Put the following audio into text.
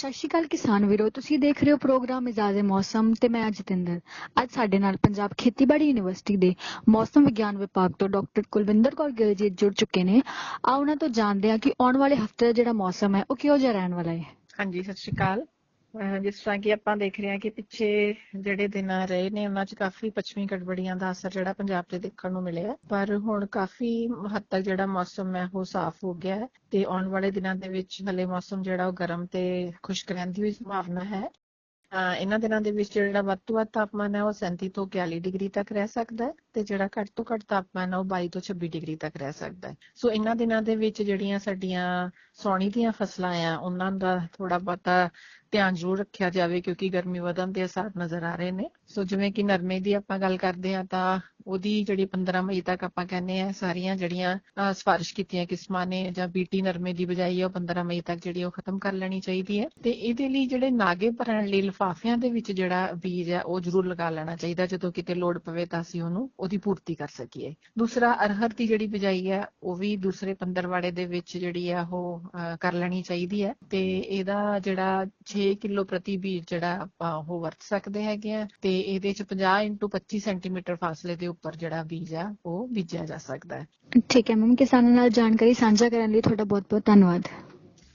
ਸਤਿ ਸ਼੍ਰੀ ਅਕਾਲ ਕਿਸਾਨ ਵੀਰੋ, ਤੁਸੀਂ ਦੇਖ ਰਹੇ ਹੋ ਪ੍ਰੋਗਰਾਮ ਮਿਜ਼ਾਜੇ ਮੌਸਮ ਤੇ ਮੈਂ ਜਤਿੰਦਰ ਅੱਜ ਸਾਡੇ ਨਾਲ ਪੰਜਾਬ ਖੇਤੀਬਾੜੀ ਯੂਨੀਵਰਸਿਟੀ ਦੇ ਮੌਸਮ ਵਿਗਿਆਨ ਵਿਭਾਗ ਤੋਂ ਡਾਕਟਰ ਕੁਲਵਿੰਦਰ ਕੌਰ ਗਿੱਲ ਜੀ ਜੁੜ ਚੁੱਕੇ ਨੇ। ਆ ਉਹਨਾਂ ਤੋਂ ਜਾਣਦੇ ਹਾਂ ਕਿ ਆਉਣ ਵਾਲੇ ਹਫ਼ਤੇ ਦਾ ਜਿਹੜਾ ਮੌਸਮ ਹੈ, ਉਹ ਕਿਹੋ ਜਿਹਾ ਰਹਿਣ ਵਾਲਾ ਹੈ। ਹਾਂਜੀ, ਸਤਿ ਸ਼੍ਰੀ ਅਕਾਲ। ਜਿਸ ਤਰ੍ਹਾਂ ਕਿ ਆਪਾਂ ਦੇਖ ਰਹੇ ਹਾਂ ਕਿ ਪਿੱਛੇ ਜਿਹੜੇ ਦਿਨ ਰਹੇ ਨੇ, ਉਹਨਾਂ 'ਚ ਕਾਫੀ ਪੱਛਮੀ ਗੜਬੜੀਆਂ ਦਾ ਅਸਰ ਜਿਹੜਾ ਪੰਜਾਬ ਤੇ ਦੇਖਣ ਨੂੰ ਮਿਲਿਆ। ਪਰ ਹੁਣ ਕਾਫੀ ਹੱਦ ਤੱਕ ਜਿਹੜਾ ਮੌਸਮ ਹੈ, ਉਹ ਸਾਫ਼ ਹੋ ਗਿਆ ਹੈ ਤੇ ਆਉਣ ਵਾਲੇ ਦਿਨਾਂ ਦੇ ਵਿੱਚ ਹਲੇ ਮੌਸਮ ਜਿਹੜਾ ਉਹ ਗਰਮ ਤੇ ਖੁਸ਼ਕ ਰਹਿਣ ਦੀ ਵੀ ਸੰਭਾਵਨਾ ਹੈ। ਇਹਨਾਂ ਦਿਨਾਂ ਦੇ ਵਿੱਚ ਜਿਹੜਾ ਵੱਧ ਤੋਂ ਵੱਧ ਤਾਪਮਾਨ ਹੈ ਉਹ 37 ਤੋਂ 41 ਡਿਗਰੀ ਤੱਕ ਰਹਿ ਸਕਦਾ ਹੈ ਤੇ ਜਿਹੜਾ ਘੱਟ ਤੋਂ ਘੱਟ ਤਾਪਮਾਨ ਹੈ ਉਹ 22 ਤੋਂ 26 ਡਿਗਰੀ ਤੱਕ ਰਹਿ ਸਕਦਾ ਹੈ। ਸੋ ਇਹਨਾਂ ਦਿਨਾਂ ਦੇ ਵਿੱਚ ਜਿਹੜੀਆਂ ਸਾਡੀਆਂ ਸੌਣੀ ਦੀਆਂ ਫਸਲਾਂ ਆ, ਉਹਨਾਂ ਦਾ ਥੋੜਾ ਬਹੁਤਾ ਧਿਆਨ ਜ਼ਰੂਰ ਰੱਖਿਆ ਜਾਵੇ ਕਿਉਂਕਿ ਗਰਮੀ ਵਧਣ ਦੇ ਅਸਾਰ ਨਜ਼ਰ ਆ ਰਹੇ ਨੇ। ਸੋ ਜਿਵੇਂ ਕਿ ਨਰਮੇ ਦੀ ਆਪਾਂ ਗੱਲ ਕਰਦੇ ਹਾਂ ਤਾਂ ਉਹਦੀ ਜਿਹੜੀ 15 ਮਈ ਤੱਕ ਆਪਾਂ ਕਹਿੰਦੇ ਆ ਸਾਰੀਆਂ ਜਿਹੜੀਆਂ ਸਿਫਾਰਿਸ਼ ਕੀਤੀਆਂ ਕਿਸਮਾਂ ਨੇ ਜਾਂ ਬੀਟੀ ਨਰਮੇ ਦੀ ਬਜਾਈ ਉਹ 15 ਮਈ ਤੱਕ ਜਿਹੜੀ ਉਹ ਖਤਮ ਕਰ ਲੈਣੀ ਚਾਹੀਦੀ ਹੈ। ਤੇ ਇਹਦੇ ਲਈ ਜਿਹੜੇ ਨਾਗੇ ਭਰਨ ਲਈ ਲਿਫਾਫਿਆਂ ਦੇ ਵਿੱਚ ਜਿਹੜਾ ਬੀਜ ਹੈ, ਉਹ ਜ਼ਰੂਰ ਲਗਾ ਲੈਣਾ ਚਾਹੀਦਾ, ਜਦੋਂ ਕਿਤੇ ਲੋੜ ਪਵੇ ਤਾਂ ਅਸੀਂ ਉਹਨੂੰ ਉਹਦੀ ਪੂਰਤੀ ਕਰ ਸਕੀਏ। ਦੂਸਰਾ, ਅਰਹਰ ਦੀ ਜਿਹੜੀ ਬਜਾਈ ਹੈ, ਉਹ ਵੀ ਦੂਸਰੇ ਪੰਦਰਵਾੜੇ ਦੇ ਵਿੱਚ ਜਿਹੜੀ ਆ ਉਹ ਕਰ ਲੈਣੀ ਚਾਹੀਦੀ ਹੈ। ਤੇ ਇਹਦਾ ਜਿਹੜਾ 6 ਕਿਲੋ ਪ੍ਰਤੀ ਬੀਜ ਜਿਹੜਾ ਆਪਾਂ ਉਹ ਵਰਤ ਸਕਦੇ ਹੈਗੇ ਆ ਤੇ ਇਹਦੇ ਚ 50 ਇੰਟੂ 25 ਸੈਂਟੀਮੀਟਰ ਫਾਸਲੇ ਦੇ ਉੱਪਰ ਜਿਹੜਾ ਬੀਜ ਆ, ਉਹ ਬੀਜਿਆ ਜਾ ਸਕਦਾ ਹੈ। ਠੀਕ ਹੈ, ਮੈਮ। ਕਿਸਾਨਾਂ ਨਾਲ ਜਾਣਕਾਰੀ ਸਾਂਝਾ ਕਰਨ ਲਈ ਤੁਹਾਡਾ ਬਹੁਤ ਬਹੁਤ ਧੰਨਵਾਦ।